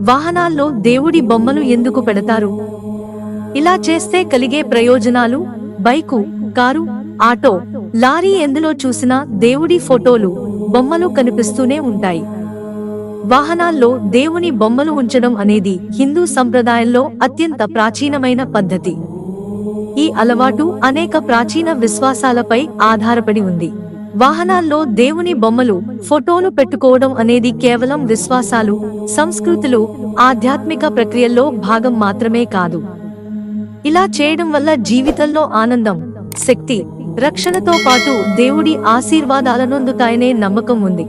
వాహనాల్లో దేవుడి బొమ్మలు ఎందుకు పెడతారు? ఇలా చేస్తే కలిగే ప్రయోజనాలు బైకు కారు ఆటో లారీ ఎందులో చూసినా దేవుడి ఫోటోలు బొమ్మలు కనిపిస్తూనే ఉంటాయి. వాహనాల్లో దేవుని బొమ్మలు ఉంచడం అనేది హిందూ సంప్రదాయంలో అత్యంత ప్రాచీనమైన పద్ధతి. ఈ అలవాటు అనేక ప్రాచీన విశ్వాసాలపై ఆధారపడి ఉంది. వాహనాల్లో దేవుని బొమ్మలు ఫోటోలు పెట్టుకోవడం అనేది కేవలం విశ్వాసాలు సంస్కృతులు ఆధ్యాత్మిక ప్రక్రియల్లో భాగం మాత్రమే కాదు. ఇలా చేయడం వల్ల జీవితంలో ఆనందం శక్తి రక్షణతో పాటు దేవుడి ఆశీర్వాదాలనొందుతాయనే నమ్మకం ఉంది.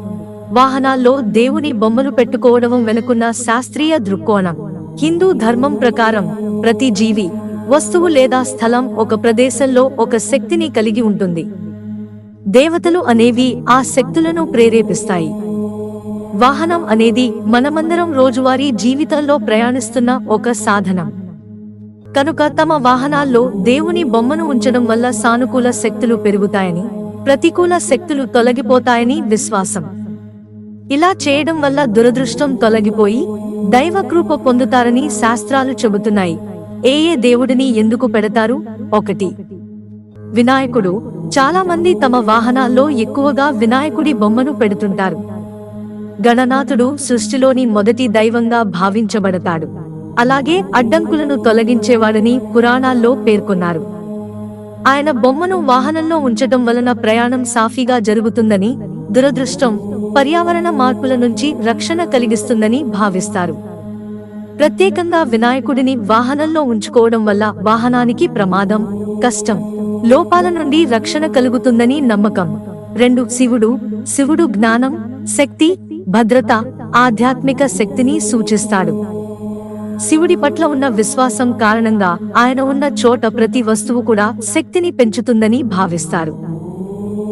వాహనాల్లో దేవుని బొమ్మలు పెట్టుకోవడం వెనుకున్న శాస్త్రీయ దృక్కోణం హిందూ ధర్మం ప్రకారం ప్రతి జీవి వస్తువు లేదా స్థలం ఒక ప్రదేశంలో ఒక శక్తిని కలిగి ఉంటుంది. దేవతలు అనేవి ఆ శక్తులను ప్రేరేపిస్తాయి. వాహనం అనేది మనమందరం రోజువారీ జీవితంలో ప్రయాణిస్తున్న ఒక సాధనం. కనుక తమ వాహనాల్లో దేవుని బొమ్మను ఉంచడం వల్ల సానుకూల శక్తులు పెరుగుతాయని ప్రతికూల శక్తులు తొలగిపోతాయని విశ్వాసం. ఇలా చేయడం వల్ల దురదృష్టం తొలగిపోయి దైవకృప పొందుతారని శాస్త్రాలు చెబుతున్నాయి. ఏ ఏ దేవుడిని ఎందుకు పెడతారు? ఒకటి. వినాయకుడు చాలా మంది తమ వాహనాల్లో ఎక్కువగా వినాయకుడి బొమ్మను పెడుతుంటారు. గణనాథుడు సృష్టిలోని మొదటి దైవంగా భావించబడతాడు. అలాగే అడ్డంకులను తొలగించేవాడని పురాణాల్లో పేర్కొన్నారు. ఆయన బొమ్మను వాహనంలో ఉంచటం వలన ప్రయాణం సాఫీగా జరుగుతుందని దురదృష్టం పర్యావరణ మార్పుల నుంచి రక్షణ కలిగిస్తుందని భావిస్తారు. ప్రత్యేకంగా వినాయకుడిని వాహనంలో ఉంచుకోవడం వల్ల వాహనానికి ప్రమాదం కష్టం లోపాల నుండి రక్షణ కలుగుతుందని నమ్మకం. రెండు శివుడు శివుడు జ్ఞానం శక్తి భద్రత ఆధ్యాత్మిక శక్తిని సూచిస్తాడు. శివుడి పట్ల ఉన్న విశ్వాసం కారణంగా ఆయన ఉన్న చోట ప్రతి వస్తువు కూడా శక్తిని పెంచుతుందని భావిస్తారు.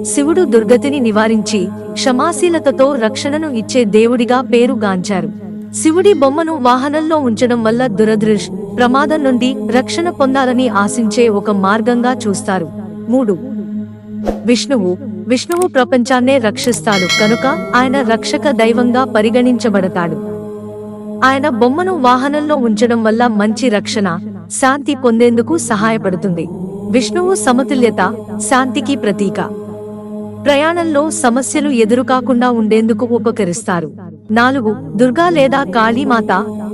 శివుడు దుర్గతిని నివారించి క్షమాశీలతతో రక్షణను ఇచ్చే దేవుడిగా పేరుగాంచారు. శివుడి బొమ్మను వాహనంలో ఉంచడం వల్ల దురదృష్ ప్రమాదం నుండి రక్షణ పొందాలని ఆశించే ఒక మార్గంగా చూస్తారు. మూడు. విష్ణువు. విష్ణువు ప్రపంచాన్నే రక్షిస్తాడు కనుక ఆయన రక్షక దైవంగా పరిగణించబడతాడు. ఆయన బొమ్మను వాహనంలో ఉంచడం వల్ల మంచి రక్షణ శాంతి పొందేందుకు సహాయపడుతుంది. విష్ణువు సమతుల్యత శాంతికి ప్రతీక. ప్రయాణంలో సమస్యలు ఎదురుకాకుండా ఉండేందుకు ఉపకరిస్తారు. నాలుగు దుర్గా లేదా కాళీమాత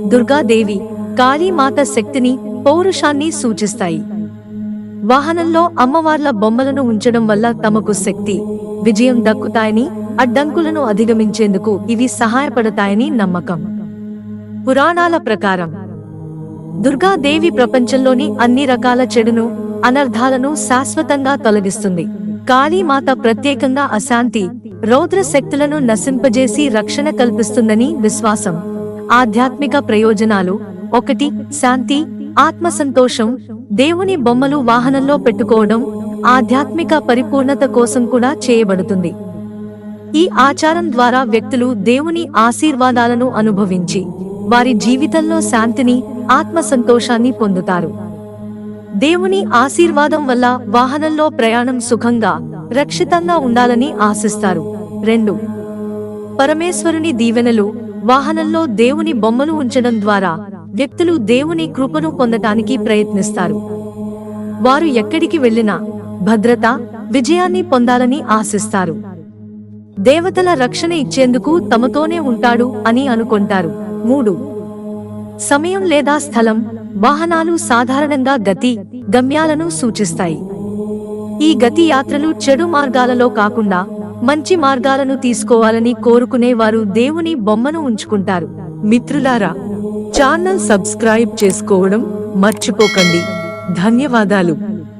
దుర్గాదేవి కాళీమాత శక్తిని పౌరుషాన్ని సూచిస్తాయి. వాహనంలో అమ్మవార్ల బొమ్మలను ఉంచడం వల్ల తమకు శక్తి విజయం దక్కుతాయని అడ్డంకులను అధిగమించేందుకు ఇవి సహాయపడతాయని నమ్మకం. పురాణాల ప్రకారం దుర్గాదేవి ప్రపంచంలోని అన్ని రకాల చెడును అనర్ధాలను శాశ్వతంగా తొలగిస్తుంది. కాళీమాత ప్రత్యేకంగా అశాంతి రౌద్ర శక్తులను నశింపజేసి రక్షణ కల్పిస్తుందని విశ్వాసం. ఆధ్యాత్మిక ప్రయోజనాలు ఒకటి శాంతి ఆత్మ సంతోషం దేవుని బొమ్మలు వాహనంలో పెట్టుకోవడం ఆధ్యాత్మిక పరిపూర్ణత కోసం కూడా చేయబడుతుంది. ఈ ఆచారం ద్వారా వ్యక్తులు దేవుని ఆశీర్వాదాలను అనుభవించి వారి జీవితంలో శాంతిని ఆత్మ సంతోషాన్ని పొందుతారు. దేవుని ఆశీర్వాదం వల్ల వాహనంలో ప్రయాణం సుఖంగా రక్షితంగా ఉండాలని ఆశిస్తారు. రెండు పరమేశ్వరుని దీవెనలు వాహనంలో దేవుని బొమ్మను ఉంచడం ద్వారా వ్యక్తులు దేవుని కృపను పొందటానికి ప్రయత్నిస్తారు. వారు ఎక్కడికి వెళ్ళినా భద్రత విజయాన్ని పొందాలని ఆశిస్తారు. దేవతల రక్షణ ఇచ్చేందుకు తమతోనే ఉంటాడు అని అనుకుంటారు. మూడు సమయం లేదా స్థలం వాహనాలు సాధారణంగా గతి గమ్యాలను సూచిస్తాయి. ఈ గతి యాత్రలు చెడు మార్గాలలో కాకుండా మంచి మార్గాలను తీసుకోవాలని కోరుకునే వారు దేవుని బొమ్మను ఉంచుకుంటారు. మిత్రులారా ఛానల్ సబ్స్క్రైబ్ చేసుకోవడం మర్చిపోకండి. ధన్యవాదాలు.